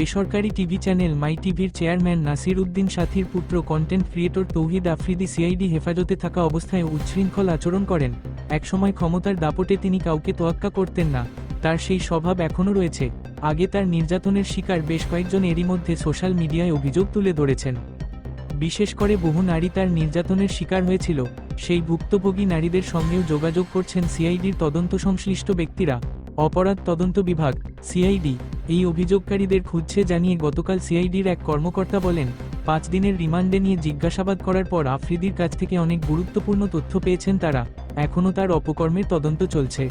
বেসরকারি TV channel my টিভির chairman Nasir Uddin সাথীর পুত্র content creator Tauhid Afridi CID হেফাজতে থাকা অবস্থায় উচ্ছৃঙ্খল আচরণ করেন। একসময় ক্ষমতার দাপটে তিনি কাউকে তোয়াক্কা করতেন না। তার সেই স্বভাব এখনও রয়েছে। আগে তার নির্যাতনের শিকার বেশ কয়েকজন এরই মধ্যে সোশ্যাল মিডিয়ায় অভিযোগ তুলে ধরেছেন। বিশেষ করে বহু নারী তার নির্যাতনের শিকার হয়েছিল। সেই ভুক্তভোগী নারীদের সঙ্গেও যোগাযোগ করছেন সিআইডির তদন্ত সংশ্লিষ্ট ব্যক্তিরা। অপরাধ তদন্ত বিভাগ, সিআইডি, এই অভিযোগকারীদের খুঁজছে জানিয়ে গতকাল সিআইডির এক কর্মকর্তা বলেন, পাঁচ দিনের রিমান্ডে নিয়ে জিজ্ঞাসাবাদ করার পর আফ্রিদির কাছ থেকে অনেক গুরুত্বপূর্ণ তথ্য পেয়েছেন তারা, এখনও তার অপকর্মের তদন্ত চলছে।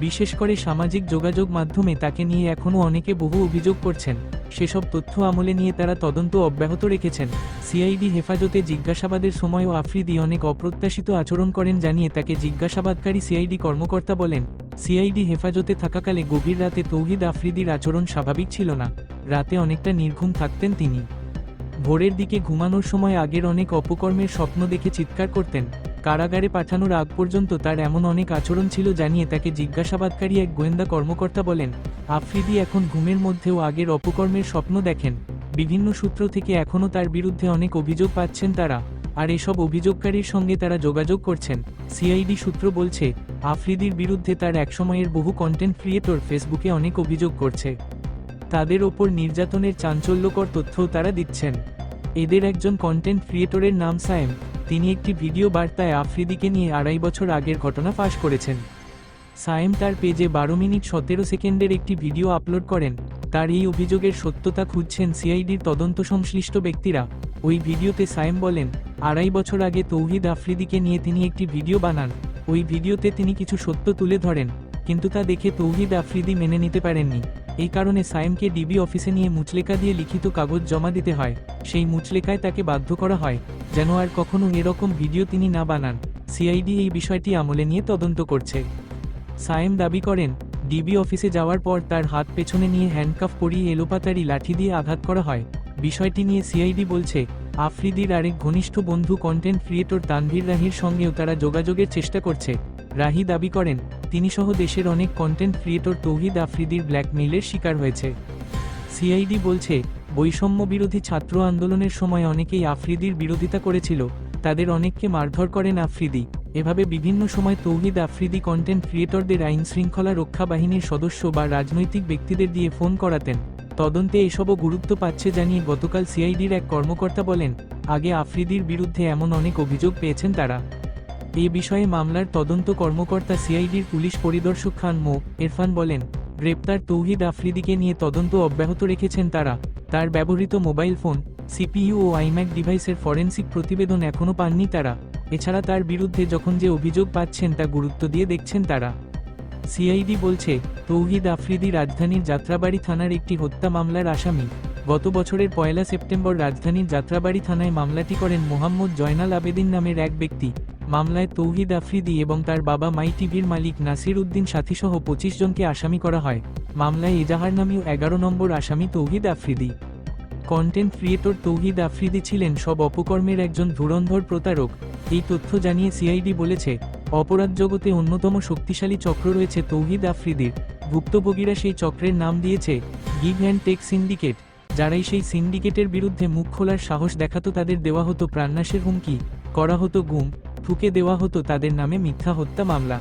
বিশেষ করে সামাজিক যোগাযোগ মাধ্যমে তাকে নিয়ে এখনও অনেকে বহু অভিযোগ করছেন। সেসব তথ্য আমলে নিয়ে তারা তদন্ত অব্যাহত রেখেছেন। সিআইডি হেফাজতে জিজ্ঞাসাবাদের সময়ও আফ্রিদি অনেক অপ্রত্যাশিত আচরণ করেন জানিয়ে তাকে জিজ্ঞাসাবাদকারী সিআইডি কর্মকর্তা বলেন, সিআইডি হেফাজতে থাকাকালে গভীর রাতে তৌহিদ আফ্রিদির আচরণ স্বাভাবিক ছিল না। রাতে অনেকটা নির্ঘুম থাকতেন তিনি। ভোরের দিকে ঘুমানোর সময় আগের অনেক অপকর্মের স্বপ্ন দেখে চিৎকার করতেন। কারাগারে পাঠানোর আগ পর্যন্ত তার এমন অনেক আচরণ ছিল জানিয়ে তাকে জিজ্ঞাসাবাদকারী এক গোয়েন্দা কর্মকর্তা বলেন আফ্রিদি এখন ঘুমের মধ্যেও আগের অপকর্মের স্বপ্ন দেখেন। বিভিন্ন সূত্র থেকে এখনও তার বিরুদ্ধে অনেক অভিযোগ পাচ্ছেন তারা, আর এসব অভিযোগকারীর সঙ্গে তারা যোগাযোগ করছেন। সিআইডি সূত্র বলছে, আফ্রিদির বিরুদ্ধে তার একসময়ের বহু কন্টেন্ট ক্রিয়েটর ফেসবুকে অনেক অভিযোগ করছে। তাদের ওপর নির্যাতনের চাঞ্চল্যকর তথ্যও তারা দিচ্ছেন। এদের একজন কন্টেন্ট ক্রিয়েটরের নাম সায়েম, তিনি একটি ভিডিও বার্তায় আফ্রিদিকে নিয়ে আড়াই বছর আগের ঘটনা ফাঁস করেছেন। সায়েম তার পেজে বারো মিনিট সতেরো সেকেন্ডের একটি ভিডিও আপলোড করেন। তার এই অভিযোগের সত্যতা খুঁজছেন সিআইডির তদন্ত সংশ্লিষ্ট ব্যক্তিরা। ওই ভিডিওতে সায়েম বলেন, আড়াই বছর আগে তৌহিদ আফ্রিদিকে নিয়ে তিনি একটি ভিডিও বানান। ওই ভিডিওতে তিনি কিছু সত্য তুলে ধরেন, কিন্তু তা দেখে তৌহিদ আফ্রিদি মেনে নিতে পারেননি। এই কারণে সায়েমকে ডিবি অফিসে নিয়ে মুচলেকা দিয়ে লিখিত কাগজ জমা দিতে হয়। সেই মুচলেকায় তাকে বাধ্য করা হয়, যেন আর কখনো এরকম ভিডিও তিনি না বানান। সিআইডি এই বিষয়টি আমলে নিয়ে তদন্ত করছে। সায়েম দাবি করেন, ডিবি অফিসে যাওয়ার পর তার হাত পেছনে নিয়ে হ্যান্ডকাফ করিয়ে এলোপাতারি লাঠি দিয়ে আঘাত করা হয়। বিষয়টি নিয়ে সিআইডি বলছে, আফ্রিদির আরেক ঘনিষ্ঠ বন্ধু কন্টেন্ট ক্রিয়েটর তানভীর রাহির সঙ্গেও তারা যোগাযোগের চেষ্টা করছে। রাহি দাবি করেন তিনি সহ দেশের অনেক কন্টেন্ট ক্রিয়েটর তৌহিদ আফ্রিদির ব্ল্যাকমেইলের শিকার হয়েছে। সিআইডি বলছে বৈষম্য বিরোধী ছাত্র আন্দোলনের সময় অনেকেই আফ্রিদির বিরোধিতা করেছিল তাদের অনেককে মারধর করেন আফ্রিদি। এভাবে বিভিন্ন সময় তৌহিদ আফ্রিদি কন্টেন্ট ক্রিয়েটরদের আইন শৃঙ্খলা রক্ষা বাহিনীর সদস্য বা রাজনৈতিক ব্যক্তিদের দিয়ে ফোন করাতেন। তদন্তে এসবও গুরুত্ব পাচ্ছে জানিয়ে গতকাল সিআইডির এক কর্মকর্তা বলেন, আগে আফ্রিদির বিরুদ্ধে এমন অনেক অভিযোগ পেয়েছেন তারা। এ বিষয়ে মামলার তদন্ত কর্মকর্তা সিআইডির পুলিশ পরিদর্শক খান মো. এরফান বলেন, গ্রেপ্তার তৌহিদ আফ্রিদিকে নিয়ে তদন্ত অব্যাহত রেখেছেন তারা। তার ব্যবহৃত মোবাইল ফোন সিপিইউ ও আইম্যাক ডিভাইসের ফরেন্সিক প্রতিবেদন এখনও পাননি তারা। এছাড়া তার বিরুদ্ধে যখন যে অভিযোগ পাচ্ছেন তা গুরুত্ব দিয়ে দেখছেন তারা। সিআইডি বলছে, তৌহিদ আফ্রিদি রাজধানীর যাত্রাবাড়ি থানার একটি হত্যা মামলার আসামি। গত বছরের পয়লা সেপ্টেম্বর রাজধানীর যাত্রাবাড়ি থানায় মামলাটি করেন মোহাম্মদ জয়নাল আবেদিন নামের এক ব্যক্তি। মামলায় তৌহিদ আফ্রিদি এবং তার বাবা মাই টিভির মালিক নাসির উদ্দিন সাথীসহ পঁচিশ জনকে আসামি করা হয়। মামলায় এজাহার নামীয় এগারো নম্বর আসামি তৌহিদ আফ্রিদি। কন্টেন্ট ক্রিয়েটর তৌহিদ আফ্রিদি ছিলেন সব অপকর্মের একজন ধুরন্ধর প্রতারক। এই তথ্য জানিয়ে সিআইডি বলেছে, অপরাধ জগতে অন্যতম শক্তিশালী চক্র রয়েছে তৌহিদ আফ্রিদির ভুক্তভোগীরা সেই চক্রের নাম দিয়েছে গিভ অ্যান্ড টেক সিন্ডিকেট যারাই সেই সিন্ডিকেটের বিরুদ্ধে মুখ খোলার সাহস দেখাতো তাদের দেওয়া হতো প্রাণনাশের হুমকি, করা হতো গুম ঠুকে দেওয়া হতো তাদের নামে মিথ্যা হত্যা মামলা।